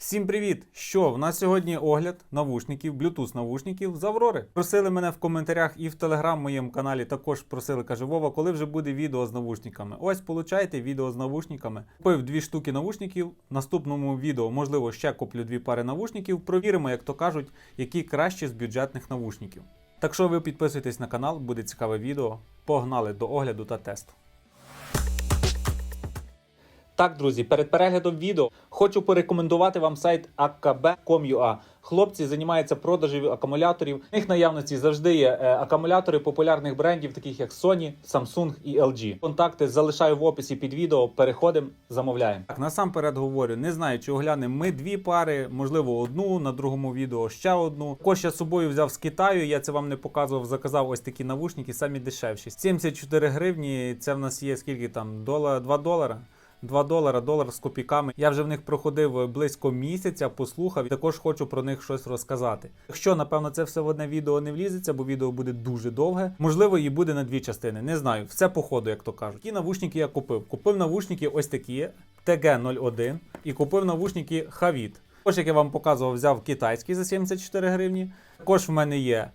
Всім привіт! Що в нас сьогодні огляд навушників, Bluetooth навушників з Аврори. Просили мене в коментарях і в телеграм моєму каналі також просили, каже Вова, коли вже буде відео з навушниками. Ось получайте відео з навушниками. Купив дві штуки навушників. В наступному відео, можливо, ще куплю дві пари навушників. Провіримо, як то кажуть, які кращі з бюджетних навушників. Так що ви підписуйтесь на канал, буде цікаве відео. Погнали до огляду та тесту. Так, друзі, перед переглядом відео хочу порекомендувати вам сайт akb.com.ua. Хлопці займаються продажем акумуляторів. В них наявності завжди є е, акумулятори популярних брендів, таких як Sony, Samsung і LG. Контакти залишаю в описі під відео. Переходимо, замовляємо. Так, насамперед говорю, не знаю, чи оглянемо ми дві пари, можливо, одну на другому відео ще одну. Також я з собою взяв з Китаю. Я це вам не показував. Заказав ось такі навушники, самі дешевші. 74 гривні. Це в нас є скільки там долар, 2 долара. 2 долара, долар з копійками. Я вже в них проходив близько місяця, послухав і також хочу про них щось розказати. Якщо, напевно, це все в одне відео не влізеться, бо відео буде дуже довге. Можливо, і буде на дві частини. Не знаю. Все по ходу, як то кажуть. Ті навушники я купив. Купив навушники ось такі TG01 і купив навушники Havit. Також, як я вам показував, взяв китайський за 74 гривні. Також в мене є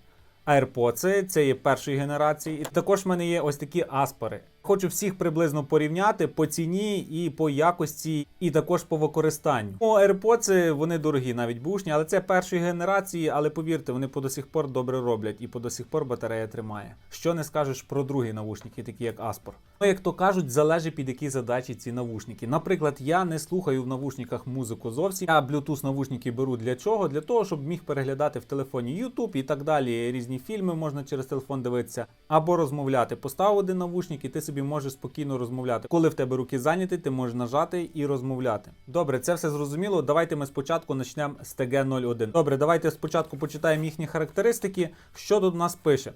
AirPods, це є першої генерації. І також в мене є ось такі аспори. Хочу всіх приблизно порівняти по ціні і по якості, і також по використанню. Ну, AirPods, вони дорогі, навіть бушні, але це першої генерації, але повірте, вони по до сих пор добре роблять і по до сих пор батарея тримає. Що не скажеш про другі навушники, такі як Aspor. Ну, як то кажуть, залежить під які задачі ці навушники. Наприклад, я не слухаю в навушниках музику зовсім. Я Bluetooth навушники беру для чого? Для того, щоб міг переглядати в телефоні YouTube і так далі. Різні фільми можна через телефон дивитися або розмовляти. Постав один навушник, і ти собі можеш спокійно розмовляти. Коли в тебе руки зайняті, ти можеш нажати і розмовляти. Добре, це все зрозуміло. Давайте ми спочатку почнемо з TG01. Добре, давайте спочатку почитаємо їхні характеристики. Що тут у нас пише?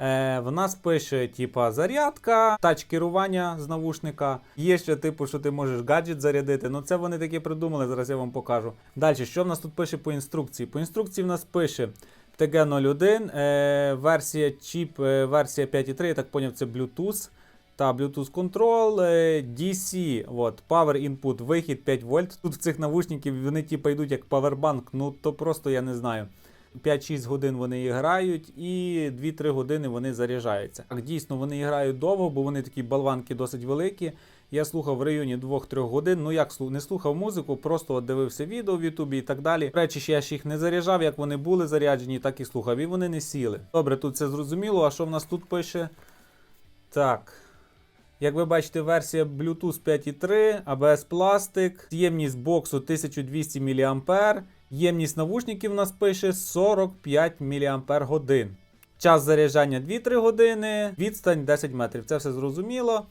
Е, в нас пише, типа, зарядка, тач керування з навушника. Є ще, типу, що ти можеш гаджет зарядити. Ну, це вони таке придумали, зараз я вам покажу. Далі, що в нас тут пише по інструкції? По інструкції в нас пише TG01, е, версія чіп, е, версія 5.3, я так поняв, це Bluetooth. Та Bluetooth Control, е, DC, от, Power Input, вихід 5 вольт. Тут в цих навушників вони типу йдуть як Powerbank, ну то просто я не знаю. 5-6 годин вони грають і 2-3 години вони заряджаються. Так, дійсно, вони грають довго, бо вони такі болванки досить великі. Я слухав в районі 2-3 годин. Ну як не слухав музику, просто от дивився відео в Ютубі і так далі. Речі, я ж їх не заряджав, як вони були заряджені, так і слухав. І вони не сіли. Добре, тут це зрозуміло. А що в нас тут пише? Так. Як ви бачите, версія Bluetooth 5.3, ABS пластик, ємність боксу 1200 мА, ємність навушників у нас пише 45 мАч. Час заряджання 2-3 години, відстань 10 метрів. Це все зрозуміло.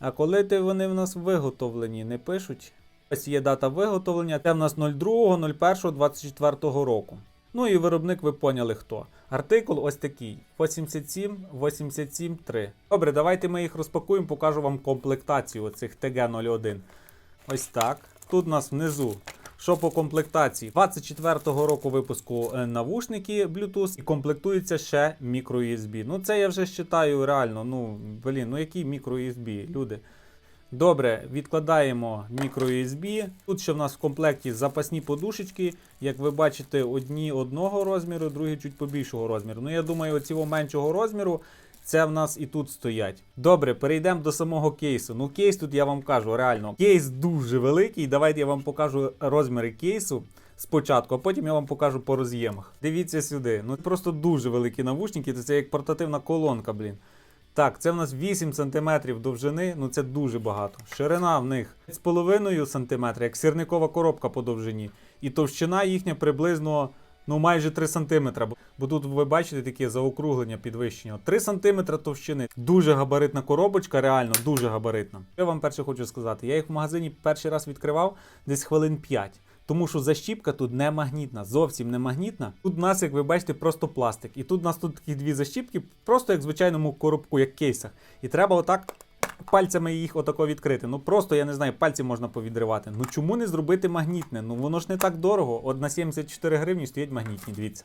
А коли ти вони в нас виготовлені, не пишуть. Ось є дата виготовлення. Це в нас 02.01.24 року. Ну і виробник ви поняли хто. Артикул ось такий: 87 87 3. Добре, давайте ми їх розпакуємо, покажу вам комплектацію цих TG01. Ось так. Тут у нас внизу. Що по комплектації? 24-го року випуску е, навушники Bluetooth і комплектується ще microUSB. Ну це я вже вважаю реально. Ну, блін, ну який microUSB, люди. Добре, відкладаємо microUSB. Тут ще в нас в комплекті запасні подушечки. Як ви бачите, одні одного розміру, другі чуть побільшого розміру. Ну, я думаю, оцього меншого розміру це в нас і тут стоять. Добре, перейдемо до самого кейсу. Ну, кейс тут я вам кажу, реально. Кейс дуже великий. Давайте я вам покажу розміри кейсу. Спочатку, а потім я вам покажу по роз'ємах. Дивіться сюди. Ну просто дуже великі навушники, це як портативна колонка, блін. Так, це в нас 8 см довжини, ну це дуже багато. Ширина в них 5,5 см, як сірникова коробка по довжині. І товщина їхня приблизно ну, майже 3 см. Бо, тут ви бачите таке заокруглення підвищення. 3 см товщини. Дуже габаритна коробочка, реально дуже габаритна. Я вам перше хочу сказати? Я їх в магазині перший раз відкривав десь хвилин 5. Тому що защіпка тут не магнітна, зовсім не магнітна. Тут у нас, як ви бачите, просто пластик. І тут у нас тут такі дві защіпки, просто як в звичайному коробку, як кейсах. І треба отак пальцями їх отако відкрити. Ну просто я не знаю, пальці можна повідривати. Ну чому не зробити магнітне? Ну воно ж не так дорого. От на 74 гривні стоять магнітні, дивіться.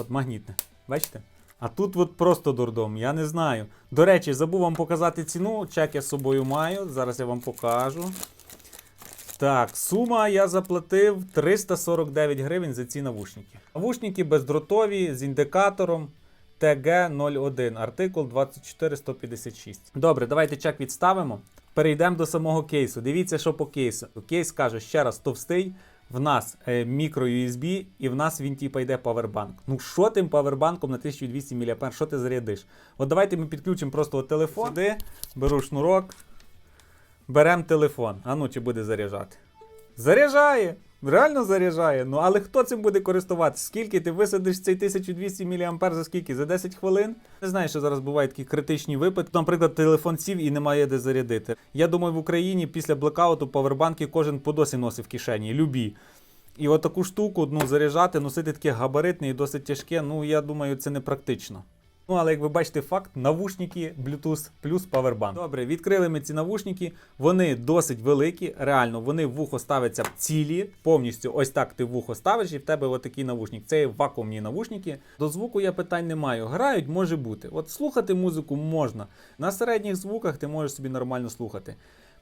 От магнітне. Бачите? А тут от просто дурдом, я не знаю. До речі, забув вам показати ціну. Чек я з собою маю. Зараз я вам покажу. Так, сума я заплатив 349 гривень за ці навушники. Навушники бездротові з індикатором TG01, артикул 24156. Добре, давайте чек відставимо. Перейдемо до самого кейсу. Дивіться, що по кейсу. Кейс каже ще раз товстий. В нас е, мікро USB і в нас він типа йде павербанк. Ну що тим павербанком на 1200 мАh, що ти зарядиш? От давайте ми підключимо просто телефон. Сюди, беру шнурок, беремо телефон. А ну чи буде заряджати? Заряджає! Реально заряджає. Ну але хто цим буде користуватися? Скільки ти висадиш цей 1200 мАh за скільки? За 10 хвилин? Не знаю, що зараз бувають такі критичні випадки. Наприклад, телефон сів і немає де зарядити. Я думаю, в Україні після блекауту павербанки кожен по досі носив в кишені, любі. І от таку штуку ну, заряджати, носити таке габаритне і досить тяжке, ну я думаю, це не практично. Ну, але як ви бачите, факт, навушники Bluetooth плюс Powerbank. Добре, відкрили ми ці навушники. Вони досить великі. Реально, вони в вухо ставляться цілі. Повністю ось так ти в вухо ставиш, і в тебе отакий навушник. Це вакуумні навушники. До звуку я питань не маю. Грають, може бути. От слухати музику можна. На середніх звуках ти можеш собі нормально слухати.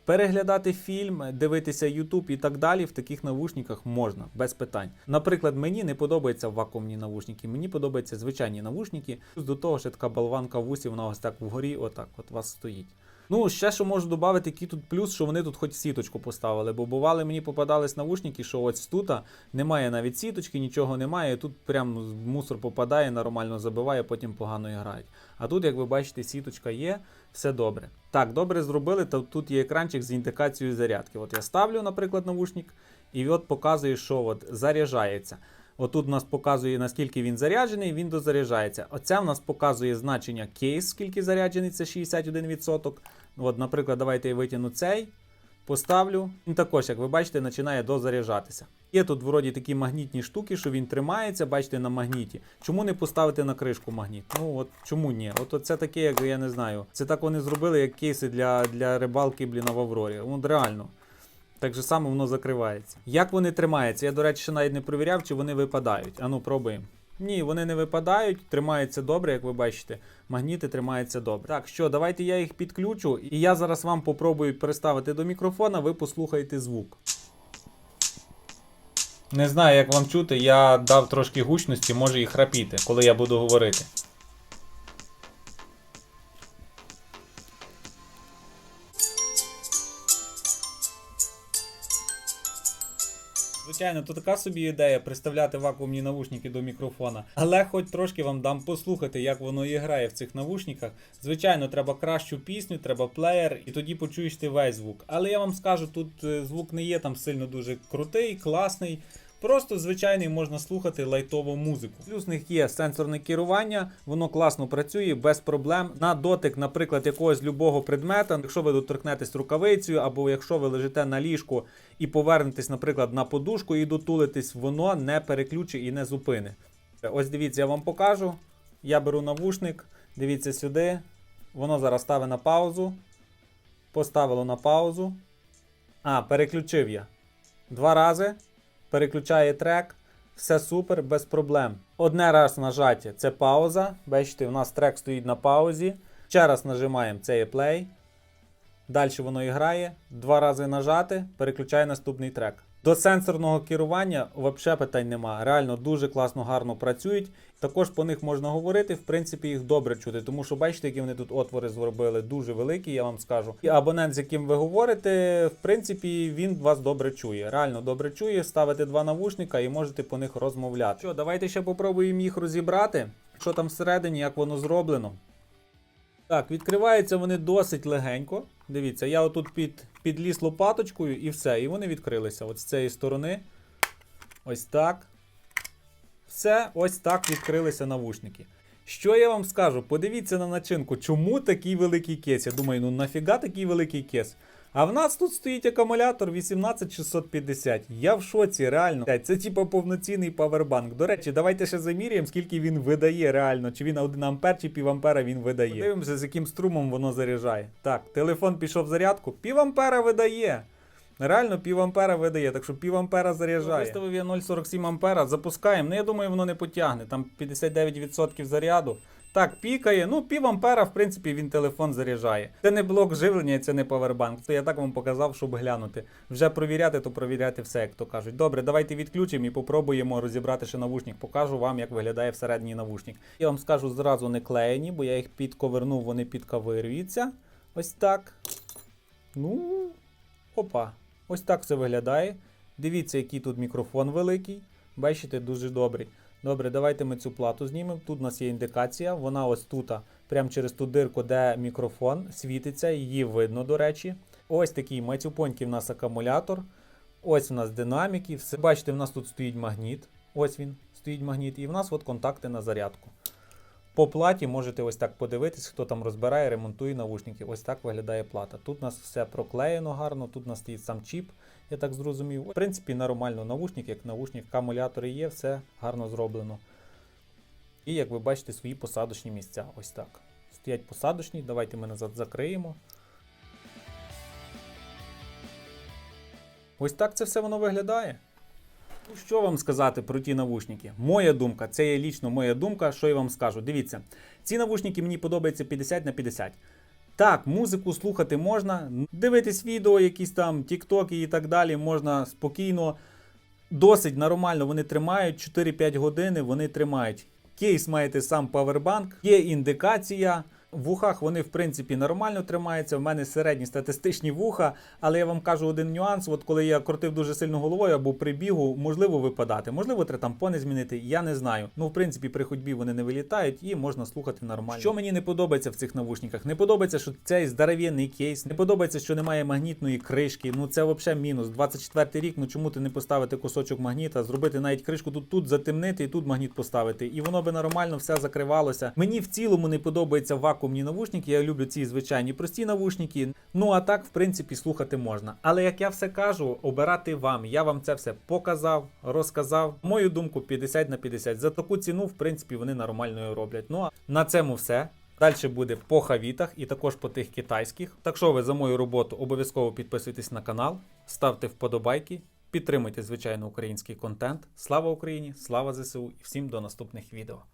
Переглядати фільм, дивитися YouTube і так далі в таких навушниках можна, без питань. Наприклад, мені не подобаються вакуумні навушники, мені подобаються звичайні навушники. До того, що така болванка вусів усі, вона ось так вгорі, отак, от вас стоїть. Ну, ще що можу додати, який тут плюс, що вони тут хоч сіточку поставили, бо бували мені попадались навушники, що ось тут немає навіть сіточки, нічого немає. і Тут прям мусор попадає, нормально забиває, потім погано грають. А тут, як ви бачите, сіточка є, все добре. Так, добре зробили, то тут є екранчик з індикацією зарядки. От я ставлю, наприклад, навушник, і от показує, що от заряджається. Отут у нас показує, наскільки він заряджений, він дозаряджається. Оця в нас показує значення кейс, скільки заряджений, це 61%. От, наприклад, давайте я витягну цей, поставлю. Він також, як ви бачите, починає дозаряджатися. Є тут вроді такі магнітні штуки, що він тримається, бачите, на магніті. Чому не поставити на кришку магніт? Ну от чому ні? От це таке, як я не знаю. Це так вони зробили, як кейси для, для рибалки, блін, в Аврорі. От реально. Так же само воно закривається. Як вони тримаються? Я, до речі, ще навіть не перевіряв, чи вони випадають. Ану, пробуємо. Ні, вони не випадають, тримаються добре, як ви бачите. Магніти тримаються добре. Так, що, давайте я їх підключу, і я зараз вам попробую переставити до мікрофона, ви послухаєте звук. Не знаю, як вам чути, я дав трошки гучності, може і храпіти, коли я буду говорити. Звичайно, то така собі ідея представляти вакуумні навушники до мікрофона. Але хоч трошки вам дам послухати, як воно і грає в цих навушниках. Звичайно, треба кращу пісню, треба плеєр, і тоді почуєш ти весь звук. Але я вам скажу, тут е, звук не є там сильно дуже крутий, класний. Просто звичайний можна слухати лайтову музику. Плюс в них є сенсорне керування, воно класно працює без проблем. На дотик, наприклад, якогось любого предмета, якщо ви доторкнетесь рукавицею, або якщо ви лежите на ліжку і повернетесь, наприклад, на подушку і дотулитесь, воно не переключить і не зупини. Ось дивіться, я вам покажу. Я беру навушник, дивіться сюди. Воно зараз ставить на паузу. Поставило на паузу. А, переключив я. Два рази переключає трек, все супер, без проблем. Одне раз нажаття це пауза. Бачите, у нас трек стоїть на паузі. Ще раз нажимаємо це є play. Далі воно і грає. Два рази нажати, переключає наступний трек. До сенсорного керування взагалі питань нема. Реально дуже класно, гарно працюють. Також по них можна говорити, в принципі, їх добре чути, тому що бачите, які вони тут отвори зробили, дуже великі, я вам скажу. І абонент, з яким ви говорите, в принципі, він вас добре чує. Реально добре чує, ставите два навушника і можете по них розмовляти. Що, давайте ще попробуємо їх розібрати. Що там всередині, як воно зроблено. Так, відкриваються вони досить легенько. Дивіться, я отут під, підліз лопаточкою і все. І вони відкрилися. От з цієї сторони. Ось так. Все, ось так відкрилися навушники. Що я вам скажу? Подивіться на начинку, чому такий великий кейс? Я думаю, ну нафіга такий великий кейс? А в нас тут стоїть акумулятор 18650. Я в шоці, реально. Це типу повноцінний павербанк. До речі, давайте ще заміряємо, скільки він видає реально. Чи він 1 ампер, чи пів ампера він видає. Подивимося, з яким струмом воно заряджає. Так, телефон пішов в зарядку, пів ампера видає. Реально пів ампера видає, так що пів ампера заряджає. Виставив я 0,47 ампера, запускаємо. Ну я думаю, воно не потягне. Там 59% заряду. Так, пікає. Ну, пів ампера, в принципі, він телефон заряджає. Це не блок живлення, це не павербанк. То я так вам показав, щоб глянути. Вже провіряти, то провіряти все, як то кажуть. Добре, давайте відключимо і попробуємо розібрати ще навушник. Покажу вам, як виглядає всередині навушник. Я вам скажу зразу не клеєні, бо я їх підковернув, вони підковирюються. Ось так. Ну, опа. Ось так все виглядає. Дивіться, який тут мікрофон великий. Бачите, дуже добрий. Добре, давайте ми цю плату знімемо. Тут у нас є індикація. Вона ось тут, прямо через ту дирку, де мікрофон світиться, її видно, до речі. Ось такий мацюпонький в нас акумулятор. Ось у нас динаміки. Все. Бачите, в нас тут стоїть магніт. Ось він стоїть магніт. І в нас от контакти на зарядку. По платі можете ось так подивитись, хто там розбирає, ремонтує навушники. Ось так виглядає плата. Тут у нас все проклеєно гарно, тут у нас стоїть сам чіп, я так зрозумів. В принципі, нормально навушник, як навушник, акумулятори є, все гарно зроблено. І як ви бачите, свої посадочні місця. Ось так. Стоять посадочні, давайте ми назад закриємо. Ось так це все воно виглядає. Що вам сказати про ті навушники? Моя думка, це є лічно моя думка, що я вам скажу. Дивіться, ці навушники мені подобаються 50 на 50. Так, музику слухати можна, дивитись відео, якісь там тіктоки і так далі, можна спокійно. Досить нормально вони тримають 4-5 години, вони тримають. Кейс маєте сам павербанк, є індикація. В вухах вони, в принципі, нормально тримаються. В мене середні статистичні вуха, але я вам кажу один нюанс: от коли я крутив дуже сильно головою або при бігу, можливо випадати. Можливо, треба тампони змінити, я не знаю. Ну, в принципі, при ходьбі вони не вилітають і можна слухати нормально. Що мені не подобається в цих навушниках? Не подобається, що цей здоровенний кейс, не подобається, що немає магнітної кришки. Ну це взагалі мінус. 24 рік. Ну чому ти не поставити кусочок магніта, зробити навіть кришку тут, тут затемнити і тут магніт поставити. І воно би нормально все закривалося. Мені в цілому не подобається вакуумні навушники. Я люблю ці звичайні прості навушники. Ну а так, в принципі, слухати можна. Але як я все кажу, обирати вам. Я вам це все показав, розказав. Мою думку, 50 на 50. За таку ціну, в принципі, вони нормальною роблять. Ну а на цьому все. Далі буде по хавітах і також по тих китайських. Так що ви за мою роботу обов'язково підписуйтесь на канал, ставте вподобайки, підтримуйте звичайно український контент. Слава Україні! Слава ЗСУ і всім до наступних відео.